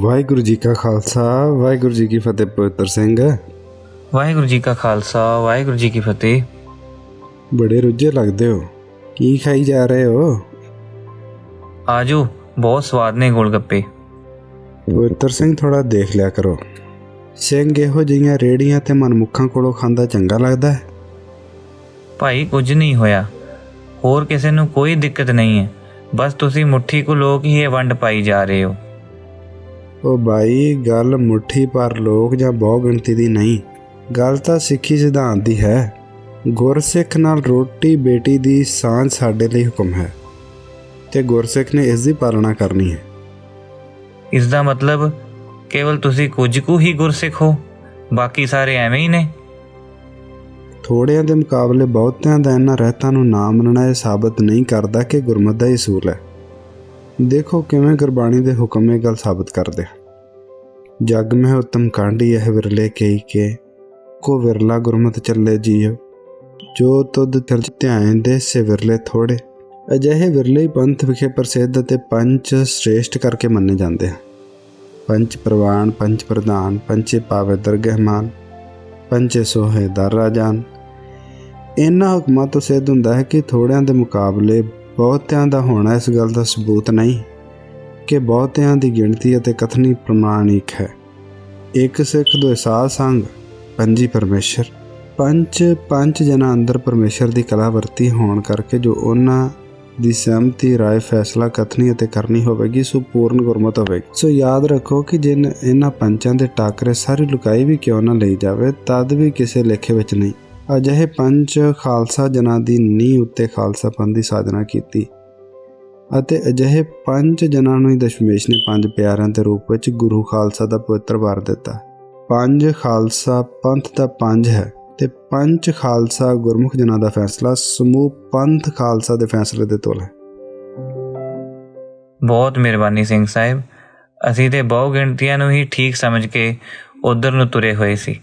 ਵਾਹਿਗੁਰੂ ਜੀ ਕਾ ਖਾਲਸਾ ਵਾਹਿਗੁਰੂ ਜੀ ਕੀ ਫਤਿਹ ਪਵਿੱਤਰ ਸਿੰਘ। ਵਾਹਿਗੁਰੂ ਜੀ ਕਾ ਖਾਲਸਾ ਵਾਹਿਗੁਰੂ ਜੀ ਕੀ ਫਤਿਹ। ਬੜੇ ਰੁੱਝੇ ਲੱਗਦੇ ਹੋ। ਕੀ ਖਾਈ ਜਾ ਰਹੇ ਹੋ? ਆਜੋ ਬਹੁਤ ਸਵਾਦ ਨੇ ਗੋਲਗੱਪੇ। ਪਵਿੱਤਰ ਸਿੰਘ ਥੋੜਾ ਦੇਖ ਲਿਆ ਕਰੋ। ਸਿੰਘ ਇਹੋ ਜਿਹੀਆਂ ਰੇੜੀਆਂ ਤੇ ਮਨਮੁੱਖਾਂ ਕੋਲੋਂ ਖਾਂਦਾ ਚੰਗਾ ਲੱਗਦਾ ਹੈ? ਭਾਈ ਕੁਝ ਨਹੀਂ ਹੋਇਆ। ਹੋਰ ਕਿਸੇ ਨੂੰ ਕੋਈ ਦਿੱਕਤ ਨਹੀਂ ਹੈ। ਬਸ ਤੁਸੀਂ ਮੁੱਠੀ ਕੋ ਲੋਕ ਹੀ ਇਹ ਵੰਡ ਪਾਈ ਜਾ ਰਹੇ ਹੋ। ਉਹ ਬਾਈ ਗੱਲ ਮੁੱਠੀ ਪਰ ਲੋਕ ਜਾਂ ਬਹੁ ਗਿਣਤੀ ਦੀ ਨਹੀਂ। ਗੱਲ ਤਾਂ ਸਿੱਖੀ ਸਿਧਾਂਤ ਦੀ ਹੈ। ਗੁਰਸਿੱਖ ਨਾਲ ਰੋਟੀ ਬੇਟੀ ਦੀ ਸਾਂਝ ਸਾਡੇ ਲਈ ਹੁਕਮ ਹੈ ਤੇ ਗੁਰਸਿੱਖ ਨੇ ਇਸ ਦੀ ਪਾਲਣਾ ਕਰਨੀ ਹੈ। ਇਸ ਦਾ ਮਤਲਬ ਕੇਵਲ ਤੁਸੀਂ ਕੁਝ ਕੁ ਹੀ ਗੁਰਸਿੱਖ ਹੋ ਬਾਕੀ ਸਾਰੇ ਐਵੇਂ ਹੀ ਨੇ। ਥੋੜਿਆਂ ਦੇ ਮੁਕਾਬਲੇ ਬਹੁਤਿਆਂ ਦਾ ਇਹਨਾਂ ਰਹਿਤਾਂ ਨੂੰ ਨਾ ਮੰਨਣਾ ਇਹ ਸਾਬਤ ਨਹੀਂ ਕਰਦਾ ਕਿ ਗੁਰਮਤਿ ਦਾ ਹੀ ਅਸੂਲ ਹੈ। ਦੇਖੋ ਕਿਵੇਂ ਗੁਰਬਾਣੀ ਦੇ ਹੁਕਮ ਇਹ ਗੱਲ ਸਾਬਤ ਕਰਦੇ ਹਨ। ਜਗ ਮਹਿ ਉਤਮ ਕਾਂਢੀ ਇਹ ਵਿਰਲੇ ਕਈ ਕੇ, ਕੋ ਵਿਰਲਾ ਗੁਰਮਤਿ ਚੱਲੇ ਜੀਵ ਜੋ ਤੁਧ ਤਿਲ ਧਿਆਨ ਦੇ ਸੇ ਵਿਰਲੇ ਥੋੜੇ। ਅਜਿਹੇ ਵਿਰਲੇ ਪੰਥ ਵਿਖੇ ਪ੍ਰਸਿੱਧ ਅਤੇ ਪੰਜ ਸ੍ਰੇਸ਼ਟ ਕਰਕੇ ਮੰਨੇ ਜਾਂਦੇ ਹਨ। ਪੰਜ ਪ੍ਰਵਾਨ ਪੰਜ ਪ੍ਰਧਾਨ, ਪੰਚੇ ਪਾਵੇ ਦਰਗਹਿਮਾਨ ਪੰਚੇ ਸੋਹੇ ਦਰ ਰਾਜਾਨ। ਇਹਨਾਂ ਹੁਕਮਾਂ ਤੋਂ ਸਿੱਧ ਹੁੰਦਾ ਹੈ ਕਿ ਥੋੜਿਆਂ ਦੇ ਮੁਕਾਬਲੇ ਬਹੁਤਿਆਂ ਦਾ ਹੋਣਾ ਇਸ ਗੱਲ ਦਾ ਸਬੂਤ ਨਹੀਂ ਕਿ ਬਹੁਤਿਆਂ ਦੀ ਗਿਣਤੀ ਅਤੇ ਕਥਨੀ ਪ੍ਰਮਾਣਿਕ ਹੈ। ਇੱਕ ਸਿੱਖ ਦੋ ਸਾਧ ਸੰਗ, ਪੰਜੀ ਪਰਮੇਸ਼ਰ। ਪੰਜ ਪੰਜ ਜਨਾਂ ਅੰਦਰ ਪਰਮੇਸ਼ਰ ਦੀ ਕਲਾ ਵਰਤੀ ਹੋਣ ਕਰਕੇ ਜੋ ਉਹਨਾਂ ਦੀ ਸਹਿਮਤੀ, ਰਾਏ, ਫੈਸਲਾ, ਕਥਨੀ ਅਤੇ ਕਰਨੀ ਹੋਵੇਗੀ ਸੋ ਪੂਰਨ ਗੁਰਮਤ ਹੋਵੇਗੀ। ਸੋ ਯਾਦ ਰੱਖੋ ਕਿ ਜਿਨ ਇਹਨਾਂ ਪੰਚਾਂ ਦੇ ਟਾਕਰੇ ਸਾਰੀ ਲੁਕਾਈ ਵੀ ਕਿਉਂ ਨਾ ਲਈ ਜਾਵੇ, ਤਦ ਵੀ ਕਿਸੇ ਲੇਖੇ ਵਿੱਚ ਨਹੀਂ। ਅਜਿਹੇ ਪੰਜ ਖਾਲਸਾ ਜਨਾਂ ਦੀ ਨੀਂਹ ਉੱਤੇ ਖਾਲਸਾ ਪੰਥ ਦੀ ਸਾਜਨਾ ਕੀਤੀ ਅਤੇ ਅਜਿਹੇ ਪੰਜ ਜਨਾਂ ਨੂੰ ਹੀ ਦਸ਼ਮੇਸ਼ ਨੇ ਪੰਜ ਪਿਆਰਿਆਂ ਦੇ ਰੂਪ ਵਿੱਚ ਗੁਰੂ ਖਾਲਸਾ ਦਾ ਪਵਿੱਤਰ ਵਾਰ ਦਿੱਤਾ। ਪੰਜ ਖਾਲਸਾ ਪੰਥ ਦਾ ਪੰਜ ਹੈ ਤੇ ਪੰਜ ਖਾਲਸਾ ਗੁਰਮੁਖ ਜਨਾਂ ਦਾ ਫੈਸਲਾ ਸਮੂਹ ਪੰਥ ਖਾਲਸਾ ਦੇ ਫੈਸਲੇ ਦੇ ਤੋਲ ਹੈ। ਬਹੁਤ ਮਿਹਰਬਾਨੀ ਸਿੰਘ ਸਾਹਿਬ। ਅਸੀਂ ਤੇ ਬਹੁ ਗਿਣਤੀਆਂ ਨੂੰ ਹੀ ਠੀਕ ਸਮਝ ਕੇ ਉਧਰ ਨੂੰ ਤੁਰੇ ਹੋਏ ਸੀ।